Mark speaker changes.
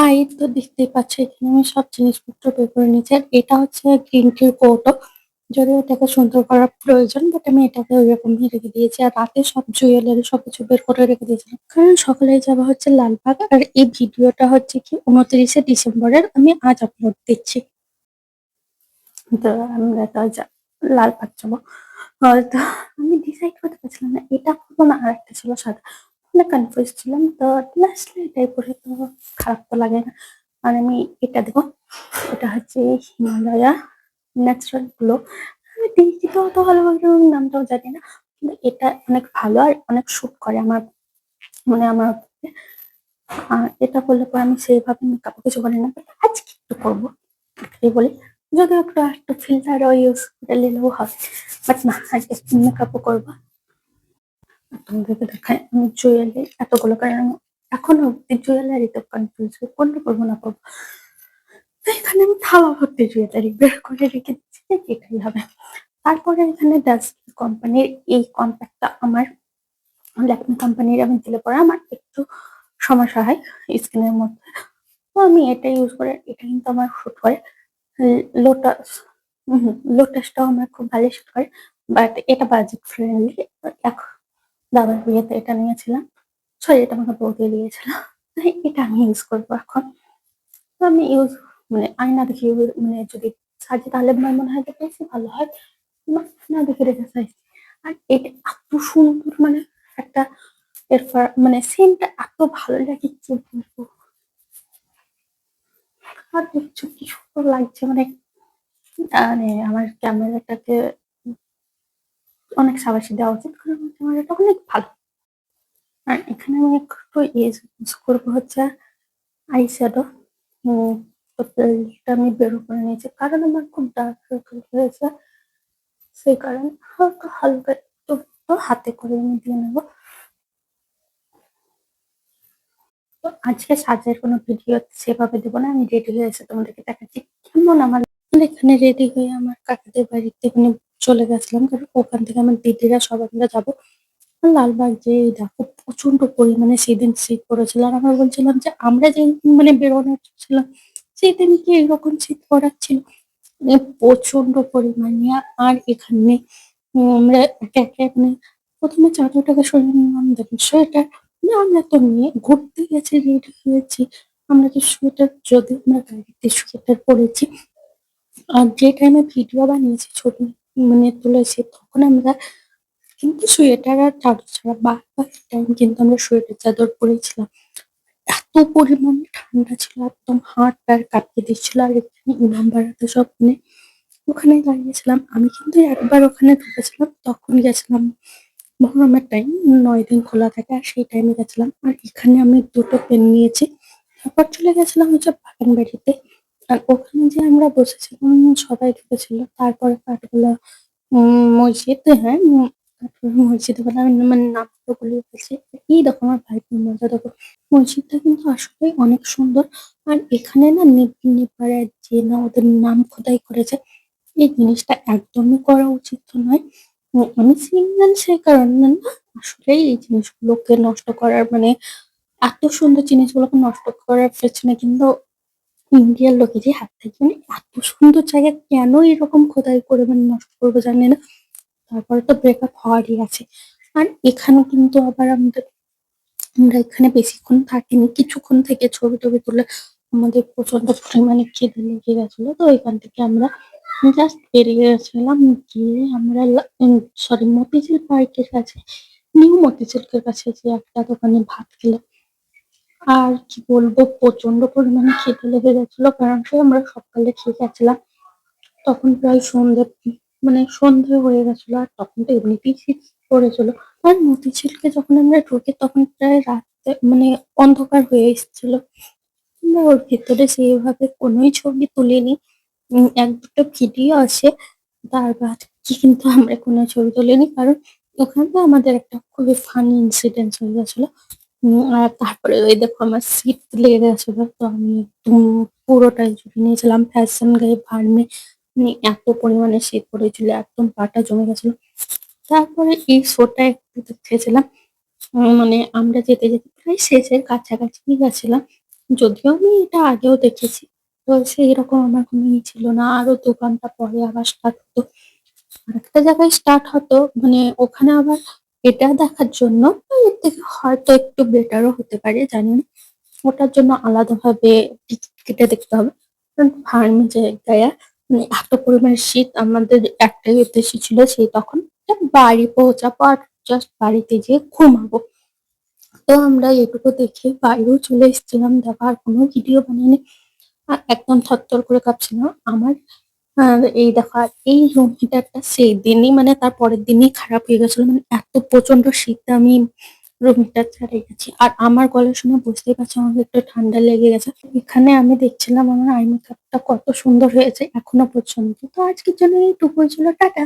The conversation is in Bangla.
Speaker 1: হাই তো দেখতেই পাচ্ছ এখানে আমি সব জিনিসপত্র বের করে নিয়েছি। আর এটা হচ্ছে গ্রিন টির কৌটো। যদিও এটাকে সুন্দর করার প্রয়োজন বাট আমি এটাকে ওইরকমই রেখে দিয়েছি। আর রাতে সব জুয়েলারি সবকিছু বের করে রেখে দিয়েছিলাম। কারণ সকালে যাওয়া হচ্ছে লালবাগ, আর এই ভিডিওটা হচ্ছে কি উনত্রিশে ডিসেম্বরের। আমি আজ আপলোড দিচ্ছি। তো আমরা তো লালবাগ যাব। তো আমি ডিসাইড করতে পারছিলাম না, এটা করব না, আর একটা ছিল সাদা। অনেক কনফিউজ ছিলাম। তো লাস্টলি এটাই পরে তো খারাপ তো লাগে না। আর আমি এটা দেবো এটা হচ্ছে হিমালয়া ন্যাচারাল গ্লো আমি দেখি তো ভালোভাবে আমি নামটাও জানি না, কিন্তু এটা অনেক ভালো আর অনেক শুট করে আমার মানে আমার আর এটা করলে পরে আমি সেইভাবে মেকআপ কিছু করি না আজকে একটু করব। বলি যদি একটু একটু ফিল্টারও ইউজ করে নিলেও হবে বাট না, আজকে মেকআপও করব। আর তোমাদেরকে দেখাই, আমি জুয়েলারি, এতগুলো কারণ এখনও অব্দি জুয়েলারিতে কনফিউজ কোনটা করব না করব। এখানে আমি থালা ভর্তি জুয়েলারি বের করে রেখে দিচ্ছি এটাই হবে তারপরে এখানে ডাস্ট কোম্পানির এই কম্প্যাক্টটা আমার ল্যাকমি কোম্পানির আমি দিলে পরে আমার একটু সমস্যা হয় স্কিনের মধ্যে। তো আমি এটা ইউজ করে, এটা কিন্তু আমার শুট করে। লোটাস লোটাসটাও আমার খুব ভালো শুট করে বাট এটা বাজেট ফ্রেন্ডলি এখন দাদার বিয়েতে এটা নিয়েছিলাম। সরি এটা আমাকে বৌদি দিয়েছিল। এটা আমি ইউজ করব এখন। আমি ইউজ মানে আয়না দেখে মানে যদি সাজি তাহলে আমার মনে হয় যে বেশি ভালো হয়। না দেখে রেখে চাইছি আর এটা এত সুন্দর মানে একটা এর মানে সেন্টটা এত ভালো লাগে, কি বলব? আর দেখছ কি সুন্দর লাগছে মানে মানে আমার ক্যামেরাটাকে অনেক সাবাসী দেওয়া উচিত, কারণ ক্যামেরাটা অনেক ভালো। আর এখানে আমি একটু ইউজ করব হচ্ছে আই শ্যাডো আমি বের করে নিয়েছি, কারণ আমার খুব ডার্ক হয়েছে সেই কারণে হালকা হালকা একটু একটু হাতে করে আমি দিয়ে নেব। তো আজকে সাজের কোনো ভিডিও সেভাবে দেবো না, আমি রেডি হয়ে এসে তোমাদেরকে দেখাচ্ছি। কেমন আমার, এখানে রেডি হয়ে আমার কাকাদের বাড়িতে মানে চলে গেছিলাম, কারণ ওখান থেকে আমার দিদিরা সবাই মিলে যাব। লালবাগ যে দেখো প্রচণ্ড পরিমাণে সেদিন শীত পড়েছিল আর আমরা বলছিলাম যে আমরা যেদিন মানে বেরোনো ছিলাম, সেদিন কি এরকম শীত পড়াচ্ছিল? মানে প্রচণ্ড পরিমাণে আর এখানে আমরা একে একে মানে প্রথমে চাদরটাকে সরিয়ে নিলাম, দেন সোয়েটার। না, আমরা তো নিয়ে ঘুরতে গেছি, রেডি হয়েছি। আমরা যে সোয়েটার যদি আমরা গাড়িতে সোয়েটার পরেছি। আর যে টাইমে ভিডিও বানিয়েছি ছবি মানে তুলেছি, তখন আমরা কিন্তু সোয়েটার আর চাদর ছাড়া বারবার টাইম কিন্তু আমরা সোয়েটার চাদর পরেছিলাম। এত পরিমাণে ঠান্ডা ছিল, একদম হাত প্যার কাঁপিয়ে দিচ্ছিল, আর এখানে ইমাম বাড়াতে সব মানে ওখানে দাঁড়িয়েছিলাম। আমি কিন্তু একবার ওখানে ঢুকেছিলাম, তখন গেছিলাম। মহরমের টাইম নয় দিন খোলা থাকে, আর সেই টাইমে গেছিলাম। আর এখানে আমি দুটো পেন নিয়েছি। তারপর চলে গেছিলাম হচ্ছে বাগান বাড়িতে আর ওখানে যে আমরা বসেছিলাম সবাই ঢুকেছিল। তারপরে কাঠগোলা উম মসজিদ হ্যাঁ উম, মসজিদে বলে মানে নামটা গুলিয়ে ফেলছি এই দেখো আমার ভাই মজা দেখো। মসজিদটা কিন্তু আসলে অনেক সুন্দর। আর এখানে না নেপাড়ায় যে না ওদের নাম খোদাই করেছে এই জিনিসটা একদমই করা উচিত নয়। আমি সিঙ্গেল সেই কারণে না আসলে এই জিনিসগুলোকে নষ্ট করার মানে এত সুন্দর জিনিসগুলোকে নষ্ট করার পেছনে কিন্তু ইন্ডিয়ার লোকেরই হাত থাকে মানে এত সুন্দর জায়গা কেন এরকম খোদাই করে মানে নষ্ট করব জানি না। তারপরে তো ব্রেকআপ হওয়ারই আছে। আর এখানে কিন্তু আবার আমাদের, আমরা এখানে বেশিক্ষণ থাকিনি, কিছুক্ষণ থেকে ছবি টবি তুলে আমাদের প্রচণ্ড পরিমাণে খিদে লেগে গেছিল। তো এখান থেকে আমরা জাস্ট বেরিয়ে গেছিলাম, গিয়ে আমরা সরি মতিঝিল পার্কের কাছে, নিউ মতিঝিলের কাছে যে একটা দোকানে ভাত খেলাম। আর কি বলব প্রচণ্ড পরিমাণে খেতে লেগে গেছিল, কারণ কি আমরা সকালে খেয়ে গেছিলাম, তখন প্রায় সন্ধে মানে সন্ধে হয়ে গেছিল, আর তখন তো এমনিতেই শীত পড়েছিল। আর মতিঝিলকে যখন আমরা ঢুকি, তখন প্রায় রাতে মানে অন্ধকার হয়ে এসেছিল। আমরা ওর ভিতরে সেইভাবে কোনোই ছবি তুলিনি। এক দুটো ভিডিও আছে, তার বাদ কি কিন্তু আমরা কোনো ছবি তুলিনি, কারণ ওখানে আমাদের একটা খুবই ফানি ইনসিডেন্ট হয়ে গেছিল। আর তারপরে ওই দেখো আমার সিট লেগে গেছিল তো আমি পুরোটাই জুড়ে নিয়েছিলাম ফ্যাশন গায়ে ফার্মে এত পরিমাণে শীত পড়েছিল একদম পাটা জমে গেছিল তারপরে এই শোটা একটু দেখতেছিলাম উম, মানে আমরা যেতে যেতে প্রায় শেষের কাছাকাছি গেছিলাম যদিও আমি এটা আগেও দেখেছি। তো সেইরকম আমার কোনো ই ছিল না। আরও দোকানটা পরে আবার স্টার্ট হতো। আরেকটা জায়গায় স্টার্ট হতো মানে ওখানে আবার এটা দেখার জন্য এর থেকে হয়তো একটু বেটারও হতে পারে, জানি। ওটার জন্য আলাদাভাবে টিকিট কেটে দেখতে হবে। ফার্মে জায়গায় মানে এত পরিমাণে শীত, আমাদের একটাই উদ্দেশ্য ছিল সেই তখন বাড়ি পৌঁছাবো আর জাস্ট বাড়িতে যেয়ে ঘুমাবো। তো আমরা এটুকু দেখে বাইরেও চলে এসেছিলাম। দেখো আর কোনো ভিডিও। আ একদম থরথর করে কাঁপছিলাম। আমার আ এই দেখো, আর এই রুম হিটারটা সেই দিনই মানে তার পরের দিনই খারাপ হয়ে গেছিল। মানে এত প্রচণ্ড শীত আমি রুম হিটার ছাড়ে গেছি। আর আমার গলা শুনে বুঝতেই পারছ আমাকে একটু ঠান্ডা লেগে গেছে। এখানে আমি দেখছিলাম আমার আই মেকআপটা কত সুন্দর হয়েছে, এখনও পর্যন্ত। তো আজকের জন্য এইটুকুই ছিল। টাটা।